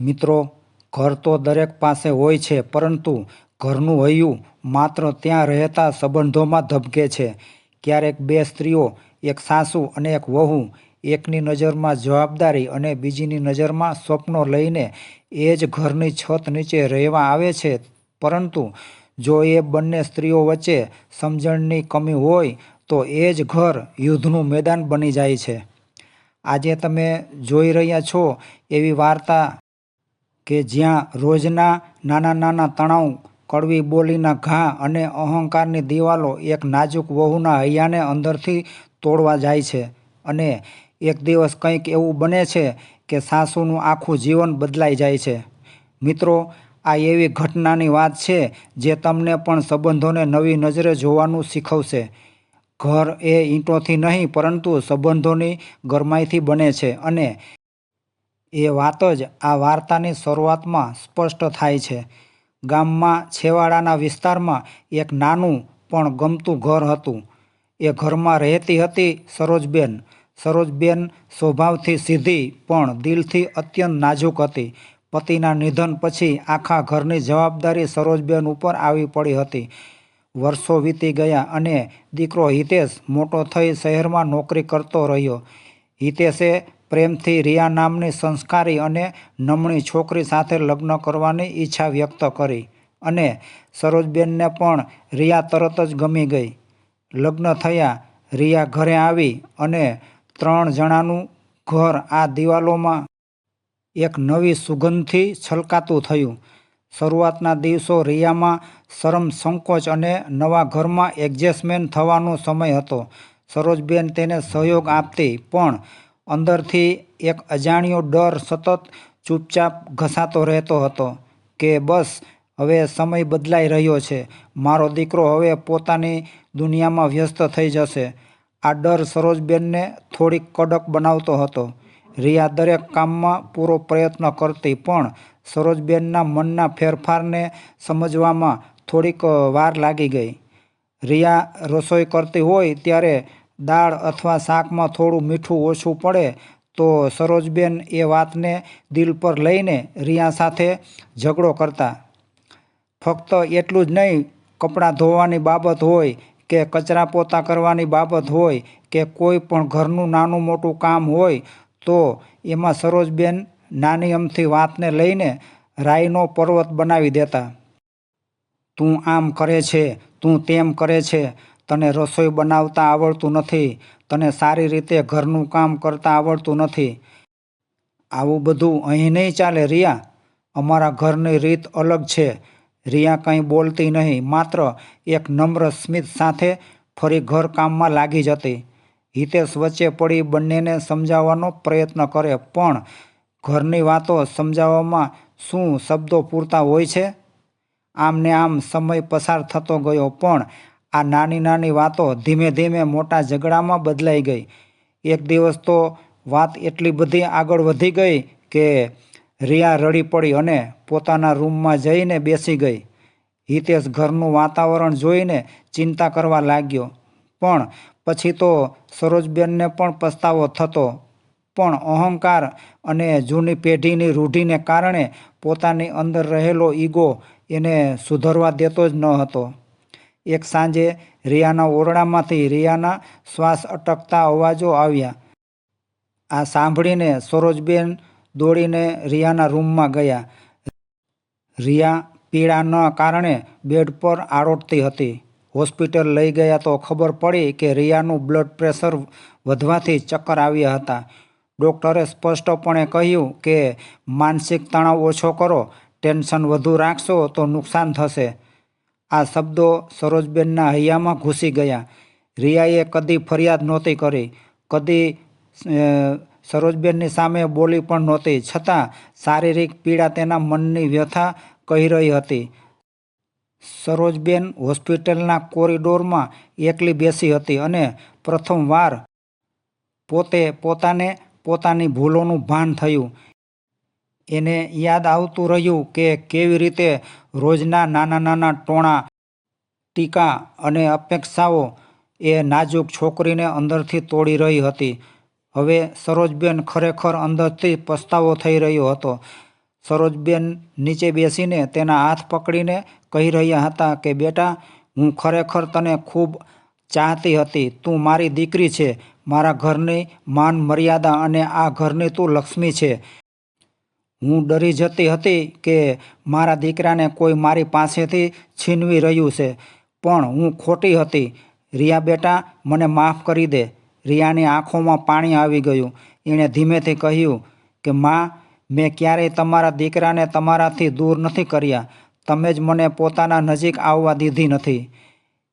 મિત્રો, ઘર તો દરેક પાસે હોય છે, પરંતુ ઘરનું હૈયું માત્ર ત્યાં રહેતા સંબંધોમાં ધબકે છે. ક્યારેક બે સ્ત્રીઓ, એક સાસુ અને એક વહુ, એકની નજરમાં જવાબદારી અને બીજીની નજરમાં સ્વપ્નો લઈને એ જ ઘરની છત નીચે રહેવા આવે છે. પરંતુ જો એ બંને સ્ત્રીઓ વચ્ચે સમજણની કમી હોય, તો એ જ ઘર યુદ્ધનું મેદાન બની જાય છે. આજે તમે જોઈ રહ્યા છો એવી વાર્તા કે જ્યાં રોજના નાના નાના તણાવ, કડવી બોલીના ઘા અને અહંકારની દિવાલો એક નાજુક વહુના હૈયાને અંદરથી તોડવા જાય છે. અને એક દિવસ કંઈક એવું બને છે કે સાસુનું આખું જીવન બદલાઈ જાય છે. મિત્રો, આ એવી ઘટનાની વાત છે જે તમને પણ સંબંધોને નવી નજરે જોવાનું શીખવશે. ઘર એ ઈંટોથી નહીં, પરંતુ સંબંધોની ગરમાઈથી બને છે અને એ વાત જ આ વાર્તાની શરૂઆતમાં સ્પષ્ટ થાય છે. ગામમાં છેવાડાના વિસ્તારમાં એક નાનું પણ ગમતું ઘર હતું. એ ઘરમાં રહેતી હતી સરોજબેન. સરોજબેન સ્વભાવથી સીધી પણ દિલથી અત્યંત નાજુક હતી. પતિના નિધન પછી આખા ઘરની જવાબદારી સરોજબેન ઉપર આવી પડી હતી. વર્ષો વીતી ગયા અને દીકરો હિતેશ મોટો થઈ શહેરમાં નોકરી કરતો રહ્યો. હિતેશે પ્રેમથી રિયા નામની સંસ્કારી અને નમણી છોકરી સાથે લગ્ન કરવાની ઈચ્છા વ્યક્ત કરી અને સરોજબેનને પણ રિયા તરત જ ગમી ગઈ. લગ્ન થયા, રિયા ઘરે આવી અને ત્રણ જણાનું ઘર આ દિવાલોમાં એક નવી સુગંધથી છલકાતું થયું. શરૂઆતના દિવસો રિયામાં શરમ સંકોચ અને નવા ઘરમાં એડજસ્ટમેન્ટ થવાનો સમય હતો. સરોજબેન તેને સહયોગ આપતી પણ અંદરથી એક અજાણ્યો ડર સતત ચૂપચાપ ઘસાતો રહેતો હતો કે બસ, હવે સમય બદલાઈ રહ્યો છે. મારો દીકરો હવે પોતાની દુનિયામાં વ્યસ્ત થઈ જશે. આ ડર સરોજબેનને થોડીક કડક બનાવતો હતો. રિયા દરેક કામમાં પૂરો પ્રયત્ન કરતી, પણ સરોજબેનના મનના ફેરફારને સમજવામાં થોડીક વાર લાગી ગઈ. રિયા રસોઈ કરતી હોય ત્યારે દાળ અથવા શાકમાં થોડું મીઠું ઓછું પડે તો સરોજબેન એ વાતને દિલ પર લઈને રિયા સાથે ઝઘડો કરતા. ફક્ત એટલું જ નહીં, કપડાં ધોવાની બાબત હોય કે કચરા પોતા કરવાની બાબત હોય કે કોઈ પણ ઘરનું નાનું મોટું કામ હોય, તો એમાં સરોજબેન નાની અમથી વાતને લઈને રાઈનો પર્વત બનાવી દેતા. તું આમ કરે છે, તું તેમ કરે છે તને રસોઈ બનાવતા આવડતું નથી, તને સારી રીતે ઘરનું કામ કરતા આવડતું નથી. આવું બધું અહીં નહીં ચાલે રિયા. અમારા ઘરની રીત અલગ છે. રિયા કંઈ બોલતી નહીં, માત્ર એક નમ્ર સ્મિત સાથે ફરી ઘર કામમાં લાગી જતી. હિતેશ વચ્ચે પડી બંનેને સમજાવવાનો પ્રયત્ન કરે, પણ ઘરની વાતો સમજાવવામાં શું શબ્દો પૂરતા હોય છે? આમને આમ સમય પસાર થતો ગયો, પણ આ નાની નાની વાતો ધીમે ધીમે મોટા ઝઘડામાં બદલાઈ ગઈ. એક દિવસ તો વાત એટલી બધી આગળ વધી ગઈ કે રિયા રડી પડી અને પોતાના રૂમમાં જઈને બેસી ગઈ. હિતેશ ઘરનું વાતાવરણ જોઈને ચિંતા કરવા લાગ્યો. પણ પછી તો સરોજબેનને પણ પસ્તાવો થતો. પણ અહંકાર અને જૂની પેઢીની રૂઢિને કારણે પોતાની અંદર રહેલો ઈગો એને સુધરવા દેતો જ ન હતો. એક સાંજે રિયાના ઓરડામાંથી રિયાના શ્વાસ અટકતા અવાજો આવ્યા. આ સાંભળીને સરોજબેન દોડીને રિયાના રૂમમાં ગયા. રિયા પીડાના કારણે બેડ પર આરોટતી હતી. હોસ્પિટલ લઈ ગયા તો ખબર પડી કે રિયાનું બ્લડ પ્રેશર વધવાથી ચક્કર આવ્યા હતા. ડૉક્ટરે સ્પષ્ટપણે કહ્યું કે, માનસિક તણાવ ઓછો કરો, ટેન્શન વધુ રાખશો તો નુકસાન થશે. આ શબ્દો સરોજબેનના હૈયામાં ઘૂસી ગયા. રિયાએ કદી ફરિયાદ નહોતી કરી. કદી સરોજબેનની સામે બોલી પણ નહોતી. છતાં શારીરિક પીડા તેના મનની વ્યથા કહી રહી હતી. સરોજબેન હોસ્પિટલના કોરિડોરમાં એકલી બેસી હતી અને પ્રથમવાર પોતે પોતાને પોતાની ભૂલોનું ભાન થયું. એને યાદ આવતું રહ્યું કે કેવી રીતે રોજના નાના નાના ટોણા, ટીકા અને અપેક્ષાઓ એ નાજુક છોકરીને અંદરથી તોડી રહી હતી. હવે સરોજબેન ખરેખર અંદરથી પસ્તાવો થઈ રહ્યો હતો. સરોજબેન નીચે બેસીને તેના હાથ પકડીને કહી રહ્યા હતા કે, બેટા, હું ખરેખર તને ખૂબ ચાહતી હતી. તું મારી દીકરી છે. મારા ઘરની માન મર્યાદા અને આ ઘરની તું લક્ષ્મી છે. હું ડરી જતી હતી કે મારા દીકરાને કોઈ મારી પાસેથી છીનવી રહ્યું છે. પણ હું ખોટી હતી. રિયા બેટા, મને માફ કરી દે. રિયાની આંખોમાં પાણી આવી ગયું. એણે ધીમેથી કહ્યું કે, માં, મેં ક્યારેય તમારા દીકરાને તમારાથી દૂર નથી કર્યા. તમે જ મને પોતાના નજીક આવવા દીધી નથી.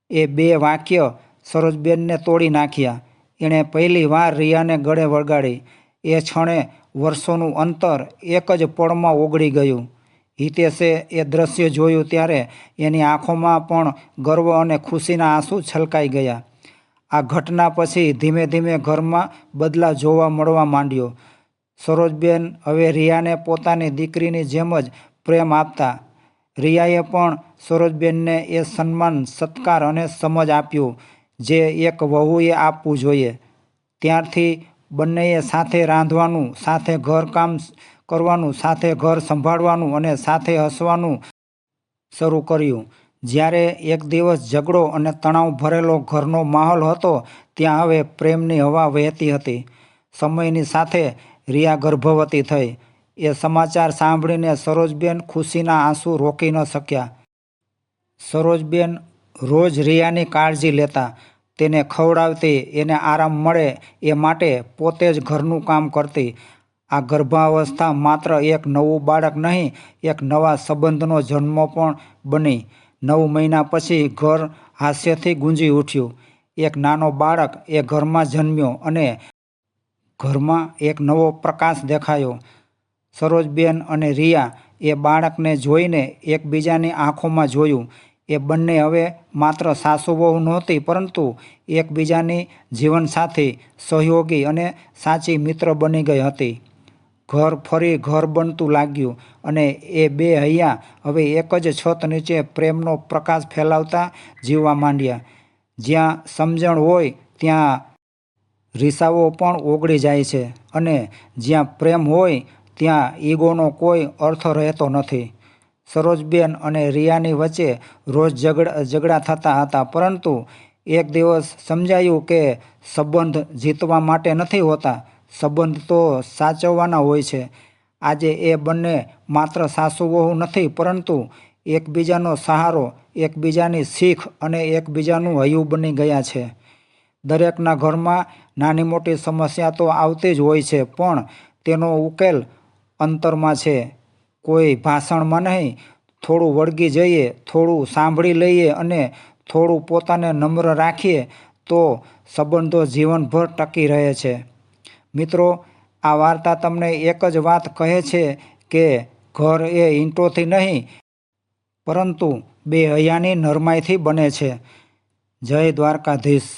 એ બે વાક્ય સરોજબેનને તોડી નાખ્યા. એણે પહેલી વાર રિયાને ગળે વળગાડી. એ ક્ષણે વર્ષોનું અંતર એક જ પળમાં ઓગળી ગયું. હિતેશે એ દ્રશ્ય જોયું ત્યારે એની આંખોમાં પણ ગર્વ અને ખુશીના આંસુ છલકાઈ ગયા. આ ઘટના પછી ધીમે ધીમે ઘરમાં બદલાવ જોવા મળવા માંડ્યો. સરોજબેન હવે રિયાને પોતાની દીકરીની જેમ જ પ્રેમ આપતા. રિયાએ પણ સરોજબેનને એ સન્માન, સત્કાર અને સમજ આપ્યું, જે એક વહુએ આપવું જોઈએ. ત્યારથી બંનેએ સાથે રાંધવાનું, સાથે ઘરકામ કરવાનું, સાથે ઘર સંભાળવાનું અને સાથે હસવાનું શરૂ કર્યું. જ્યારે એક દિવસ ઝઘડો અને તણાવ ભરેલો ઘરનો માહોલ હતો, ત્યાં હવે પ્રેમની હવા વહેતી હતી. સમયની સાથે રિયા ગર્ભવતી થઈ. એ સમાચાર સાંભળીને સરોજબેન ખુશીના આંસુ રોકી ન શક્યા. સરોજબેન રોજ રિયાની કાળજી લેતા તેને ખવડાવતી, એને આરામ મળે એ માટે પોતે જ ઘરનું કામ કરતી. આ ગર્ભાવસ્થા માત્ર એક નવું બાળક નહીં, એક નવા સંબંધનો જન્મ પણ બની. નવ મહિના પછી ઘર હાસ્યથી ગુંજી ઉઠ્યું. એક નાનો બાળક એ ઘરમાં જન્મ્યો અને ઘરમાં એક નવો પ્રકાશ દેખાયો. સરોજબેન અને રિયા એ બાળકને જોઈને એકબીજાની આંખોમાં જોયું. એ બંને હવે માત્ર સાસુ વહુ નહોતી, પરંતુ એકબીજાની જીવનસાથી સહયોગી અને સાચી મિત્ર બની ગઈ હતી. ઘર ફરી ઘર બનતું લાગ્યું અને એ બે હૈયા હવે એક જ છત નીચે પ્રેમનો પ્રકાશ ફેલાવતા જીવવા માંડ્યા. જ્યાં સમજણ હોય ત્યાં રિસાવો પણ ઓગળી જાય છે અને જ્યાં પ્રેમ હોય ત્યાં ઈગોનો કોઈ અર્થ રહેતો નથી. સરોજબેન અને રિયાની વચ્ચે રોજ ઝઘડા ઝઘડા થતા હતા. પરંતુ એક દિવસ સમજાયું કે સંબંધ જીતવા માટે નથી હોતા. સંબંધ તો સાચવવાના હોય છે. આજે એ બંને માત્ર સાસુ વહુ નથી, પરંતુ એકબીજાનો સહારો, એકબીજાની શીખ અને એકબીજાનું હયું બની ગયા છે. દરેકના ઘરમાં નાની મોટી સમસ્યા તો આવતી જ હોય છે, પણ તેનો ઉકેલ અંતરમાં છે. કોઈ ભાષણમાં નહીં. થોડું વળગી જઈએ, થોડું સાંભળી લઈએ અને થોડું પોતાને નમ્ર રાખીએ, તો સંબંધો જીવનભર ટકી રહે છે. મિત્રો, આ વાર્તા તમને એક જ વાત કહે છે કે ઘર એ ઈંટોથી નહીં, પરંતુ બે હૈયાની નરમાઈથી બને છે. જય દ્વારકાધીશ.